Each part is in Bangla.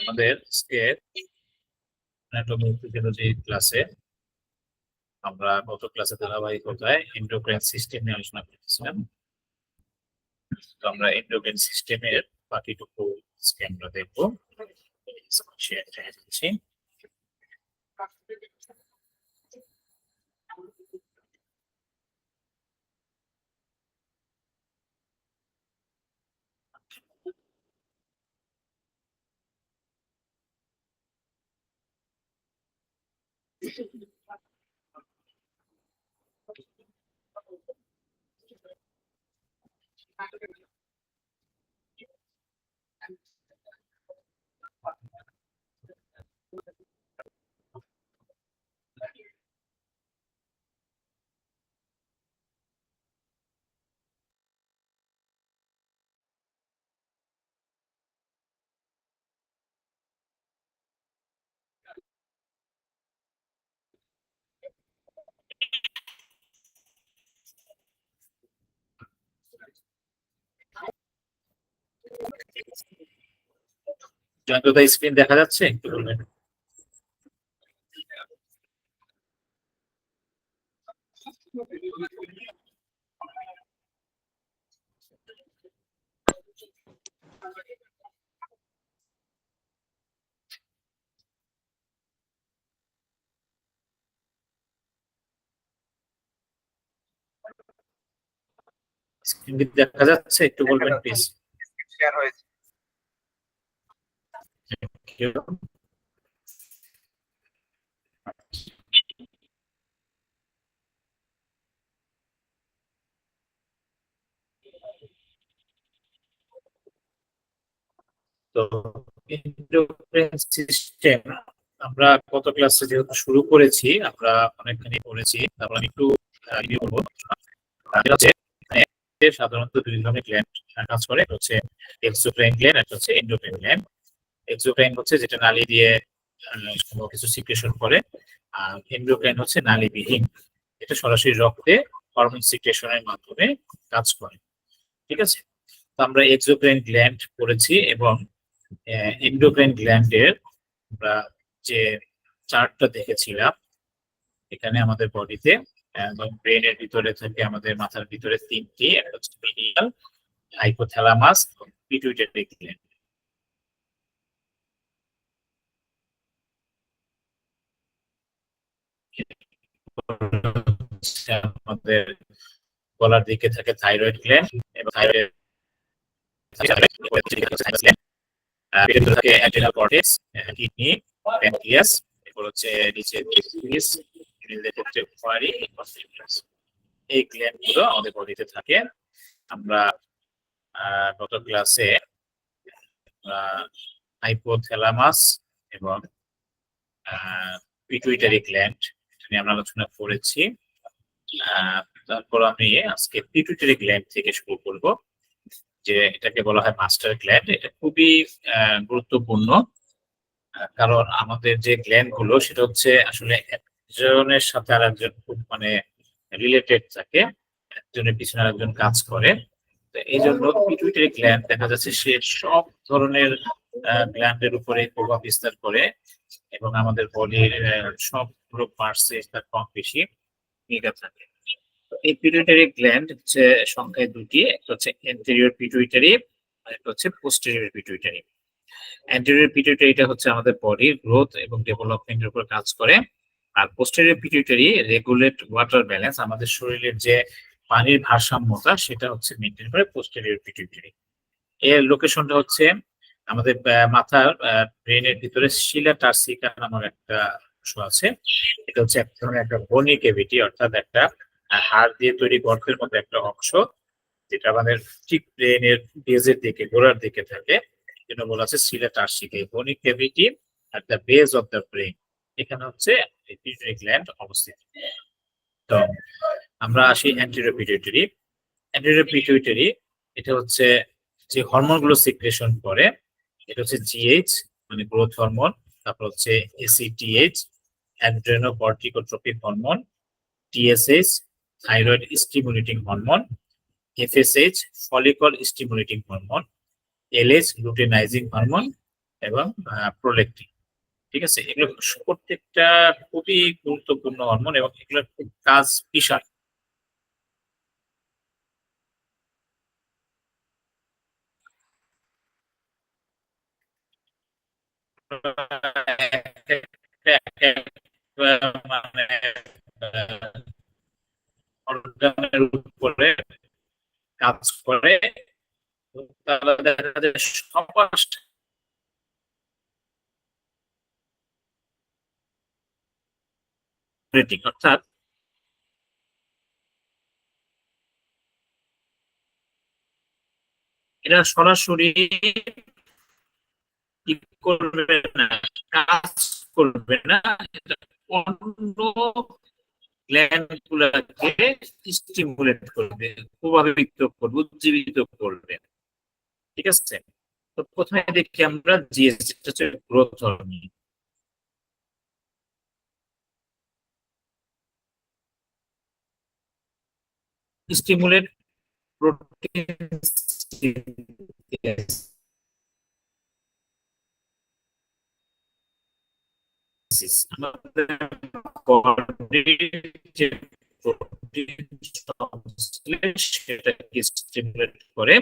আমাদের আজকে অ্যানাটমি ফিজিওলজি ক্লাসে আমরা গত ক্লাসে ধারাবাহিকতায় এন্ডোক্রাইন সিস্টেম নিয়ে আলোচনা করেছিলাম। তো আমরা এন্ডোক্রাইন সিস্টেমের বাকিটুকু আজকে আমরা দেখব। শেয়ার দিচ্ছি 设计的图案 জয়ন্তদা স্ক্রিন দেখা যাচ্ছে? একটু বলবেন। দেখা যাচ্ছে? একটু বলবেন প্লিজ শেয়ার হয়েছে। তো সিস্টেম আমরা গত ক্লাসে যেহেতু শুরু করেছি, আমরা অনেকখানি পড়েছি তারপর আমি একটু করব সাধারণত দুই ধরনের গ্ল্যান্ড কাজ করে হচ্ছে এক্সোক্রাইন গ্ল্যান্ড একটা হচ্ছে এন্ডোক্রাইন গ্ল্যান্ড এক্সোক্রাইন হচ্ছে যেটা নালী দিয়ে কোনো কিছু সিক্রেশন করে, আর এন্ডোক্রাইন হচ্ছে নালীবিহীন এটা সরাসরি রক্তে হরমোন সিক্রেশনের মাধ্যমে কাজ করে। ঠিক আছে? তো আমরা এক্সোক্রাইন গ্ল্যান্ড পড়েছি এবং এন্ডোক্রাইন গ্ল্যান্ডের আমরা যে চার্টটা দেখেছিলাম, এখানে আমাদের বডিতে এবং ব্রেনের ভিতরে থাকে আমাদের মাথার ভিতরে তিনটি, একটা হচ্ছে পিনিয়াল হাইপোথ্যালামাস পিটুইটারি গ্ল্যান্ড আমাদের গলার দিকে থাকে থাইরয়েড গ্ল্যান্ড এবং থাইরয়েড থাকে অ্যাড্রিনাল কর্টেক্স কিডনি প্যানক্রিয়াস এরপর হচ্ছে নিচে ওভারি এই গ্ল্যান্ডগুলো আমাদের বডিতে থাকে। আমরা গত ক্লাসে হাইপোথ্যালামাস এবং পিটুইটারি গ্ল্যান্ড নিয়ে আমরা আলোচনা করেছি। তারপর আমি আজকে পিটুইটারি গ্ল্যান্ড থেকে শুরু করব, যে এটাকে বলা হয় মাস্টার গ্ল্যান্ড এটা খুবই গুরুত্বপূর্ণ কারণ আমাদের যে গ্ল্যান্ডগুলো, সেটা হচ্ছে আসলে একজনের সাথে আর একজন খুব মানে রিলেটেড থাকে, একজনের পিছনে আরেকজন কাজ করে। এই জন্য পিটুইটারি গ্ল্যান্ড দেখা যাচ্ছে সে সব ধরনের গ্ল্যান্ডের উপরে প্রভাব বিস্তার করে এবং আমাদের বডির সবগুলো পার্টসে তার কম বেশি ভূমিকা থাকে। এই পিটুইটারি গ্ল্যান্ড হচ্ছে সংখ্যায় দুটি, একটা হচ্ছে এন্টেরিয়র পিটুইটারি একটা হচ্ছে পোস্টেরিয়র পিটুইটারি অ্যান্টেরিয়র পিটুইটারিটা হচ্ছে আমাদের বডির গ্রোথ এবং ডেভেলপমেন্টের উপর কাজ করে। আর posterior pituitary regulate water balance আমাদের শরীরের যে পানির ভারসাম্যতা সেটা হচ্ছে মেনটেন করে পোস্টেরিয়র পিটুইটারি এর লোকেশনটা হচ্ছে আমাদের মাথার ব্রেনের ভিতরে শিলা টার্সিকা নামক একটা অংশ আছে। এটা হচ্ছে এক ধরনের একটা বনি কেভিটি অর্থাৎ একটা হাড় দিয়ে তৈরি গর্তের মধ্যে একটা অংশ, যেটা আমাদের ঠিক ব্রেনের বেজের দিকে, গোড়ার দিকে থাকে। জন্য বলা আছে sella turcica bony কেভিটি at the base of the brain এখানে হচ্ছে পিটুইটারি গ্ল্যান্ড অবস্থিত। তো আমরা আসি অ্যান্টেরিয়র পিটুইটারি এটা হচ্ছে যে হরমোনগুলো সিক্রেশন করে, এটা হচ্ছে জিএইচ মানে গ্রোথ হরমোন তারপর হচ্ছে ACTH adrenocorticotropic hormone TSH thyroid stimulating hormone FSH follicle stimulating hormone LH luteinizing hormone এবং প্রোলেক্টিন ঠিক আছে? এগুলো প্রত্যেকটা খুবই গুরুত্বপূর্ণ হরমোন এবং এগুলোর কাজ বিশাল। অর্গানের উপরে কাজ করে তাহলে দেখা অর্থাৎ এরা সরাসরি করবে না, কাজ করবে না অন্য গ্ল্যান্ড স্টিমুলেট করবে, প্রভাবিত করবে, উজ্জীবিত করবে। ঠিক আছে? তো প্রথমে দেখি আমরা জিএস হচ্ছে গ্রোথ হরমোন stimulate protein আমাদের যে সেটাকে স্টিমুলেট করে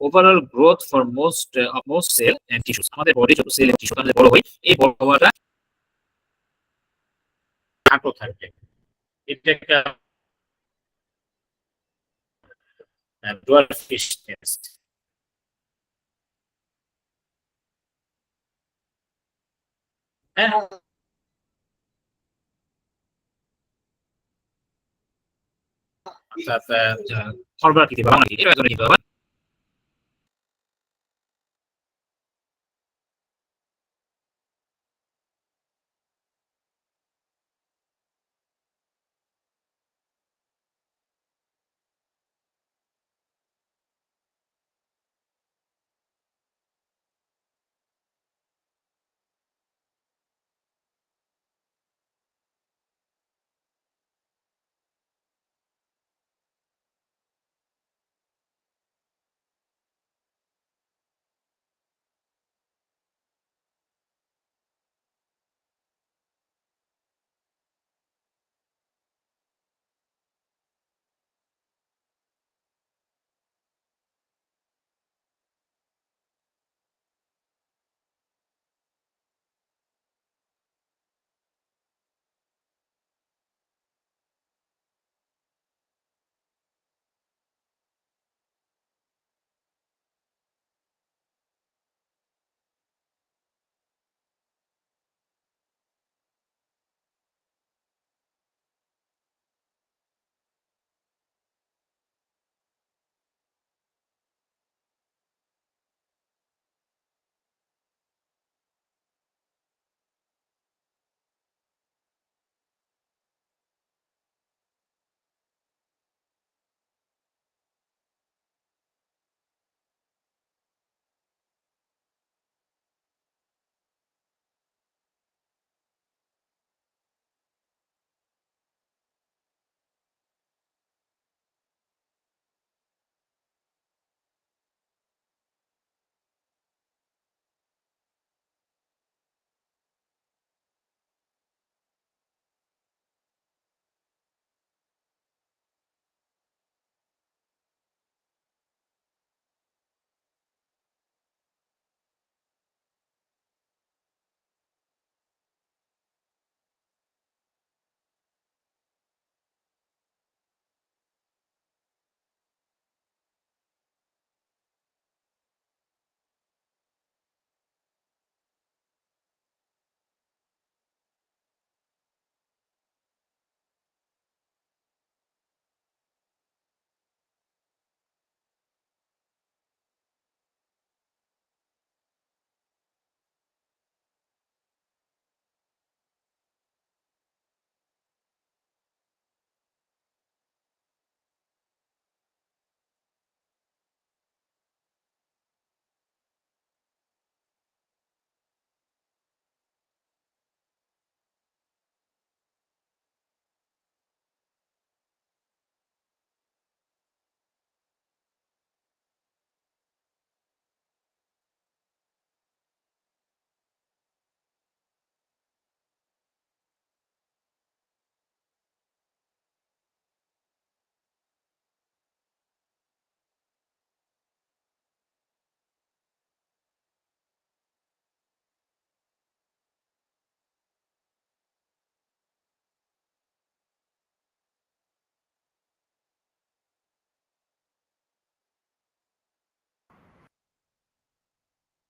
overall growth for most most cell and tissues আমাদের বডি যত সেল এন্ড টিস্যু বড় হয় এই বড় হওয়াটা থাকবে। এটাকে dwarfishness হ্যাঁ অর্থাৎ সর্বাকৃতি বা অনাকৃতি এটা ধরে নিতে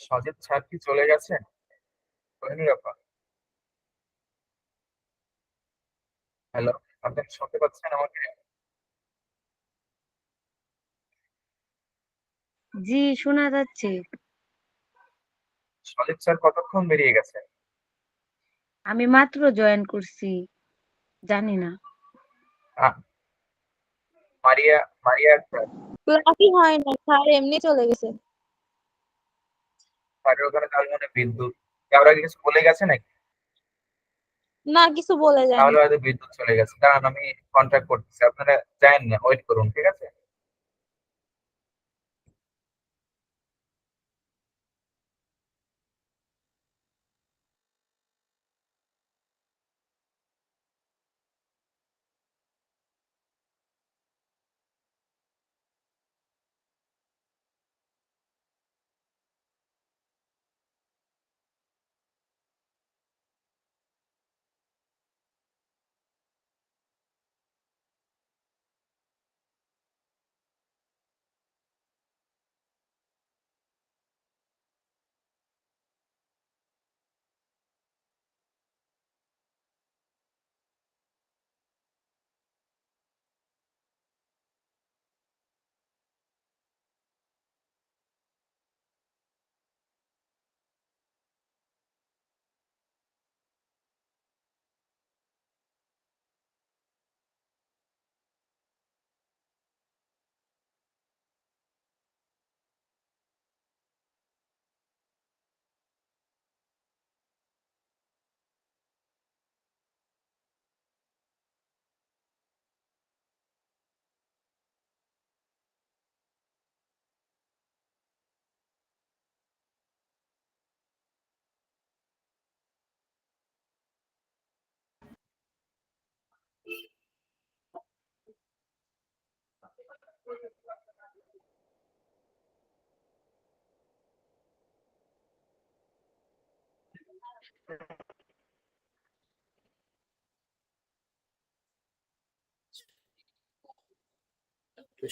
সজীব স্যার কি চলে গেছেন কোহিনুর আপা হ্যালো আপনি শুনতে পাচ্ছেন আমাকে? জি শোনা যাচ্ছে। সজীব স্যার কতক্ষণ বেরিয়ে গেছে? আমি মাত্র জয়েন করছি জানি না। মারিয়া মারিয়া স্যার ক্লাসই হয় না স্যার এমনি চলে গেছে। স্যারের ওখানে তার মানে বিদ্যুৎ। কারোর আগে কিছু বলে গেছে নাকি? না কিছু বলে তাহলে হয়তো বিদ্যুৎ চলে গেছে। কারণ আমি কন্ট্যাক্ট করতেছি। আপনারা যায়েন না ওয়েট করুন ঠিক আছে?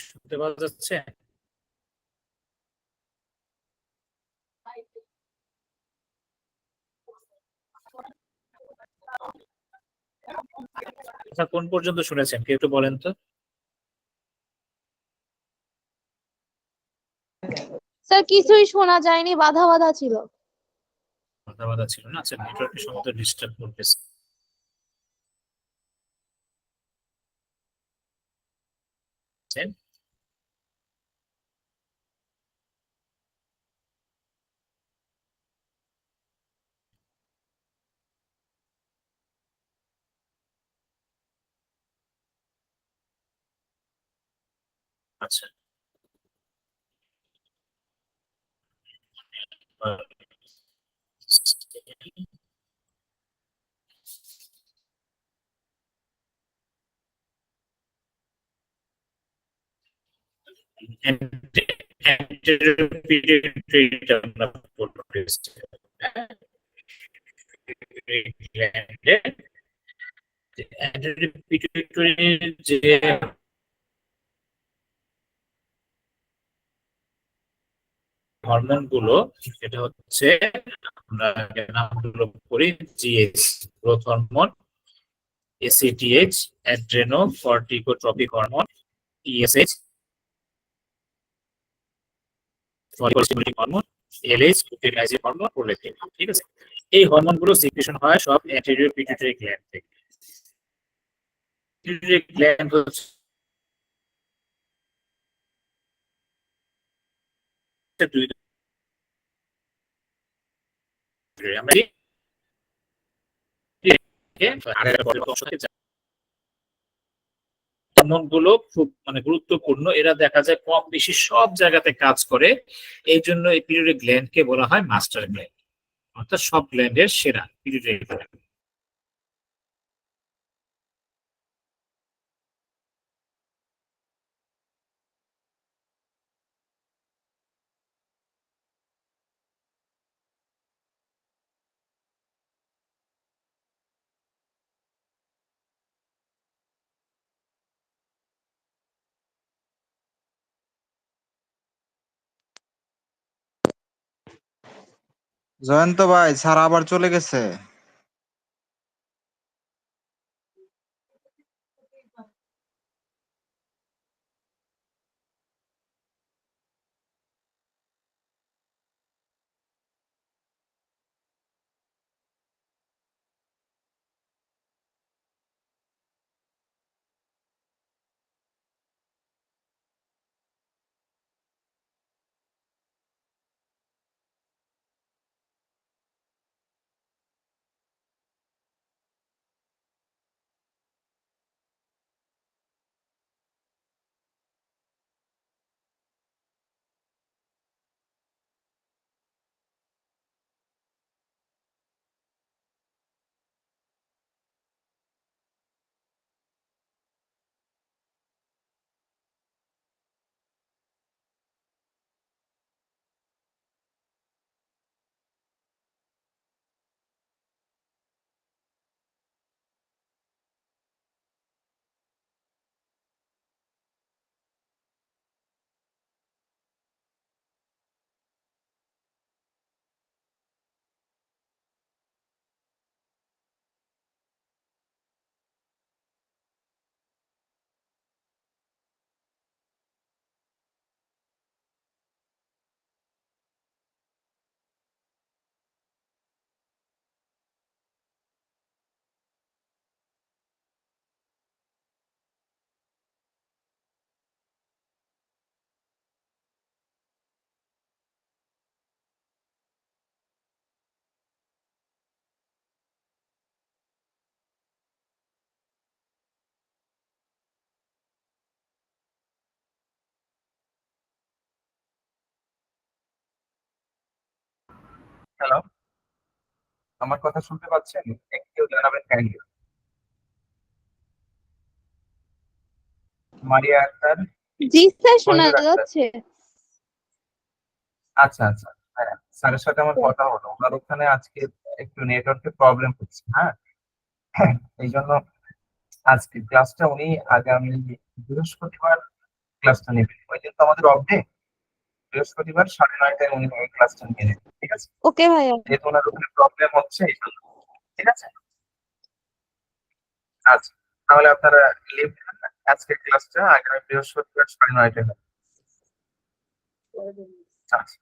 শুনতে পাওয়া যাচ্ছে? আচ্ছা কোন পর্যন্ত শুনেছেন? কেউ একটু বলেন তো। স্যার কিছুই শোনা যায়নি, বাধা বাধা ছিল। কথা বাধা ছিল না আচ্ছা নেটওয়ার্কের সম্ভবত ডিস্টার্ব করতেছে। আচ্ছা। but pediatric dermatologist and the pediatrician হরমোনগুলো সেটা হচ্ছে আমরা growth hormone ACTH adreno hormone ESH hormone LH luteinizing hormone prolactin ঠিক আছে? এই হরমোনগুলো সিক্রেশন হয় সব অ্যান্টেরিয়র পিটুইটারি গ্ল্যান্ড থেকে। পিটুইটারি গ্ল্যান্ড হচ্ছে খুব মানে গুরুত্বপূর্ণ এরা দেখা যায় কম বেশি সব জায়গাতে কাজ করে এই জন্য এই পিরিয়ডি গ্ল্যান্ডকে বলা হয় মাস্টার গ্ল্যান্ড অর্থাৎ সব গ্ল্যান্ডের সেরা পিরিয়ডি গ্ল্যান্ড জয়ন্ত ভাই স্যার আবার চলে গেছে। হ্যালো। আমার কথা শুনতে পাচ্ছেন? একটু জানাবেন কাইন্ডলি মারিয়া আক্তার? জি স্যার শোনা যাচ্ছে। আচ্ছা আচ্ছা। হ্যাঁ স্যারের সাথে আমার কথা হলো। ওনার ওখানে আজকে একটু নেটওয়ার্কের প্রবলেম হচ্ছে হ্যাঁ? এই জন্য আজকে ক্লাসটা উনি আগামী বৃহস্পতিবার ক্লাসটা নেবেন। ওই তো আমাদের অফ বৃহস্পতিবার সাড়ে নয়টায় উনি ওই ক্লাসটা নিয়ে নেবেন ঠিক আছে? ওকে ভাইয়া। যেহেতু ওনার ওখানে প্রবলেম হচ্ছে এই জন্য ঠিক আছে? আচ্ছা তাহলে আপনারা লিভ আজকের ক্লাসটা আগামী বৃহস্পতিবার সাড়ে নয়টায় হবে। আচ্ছা।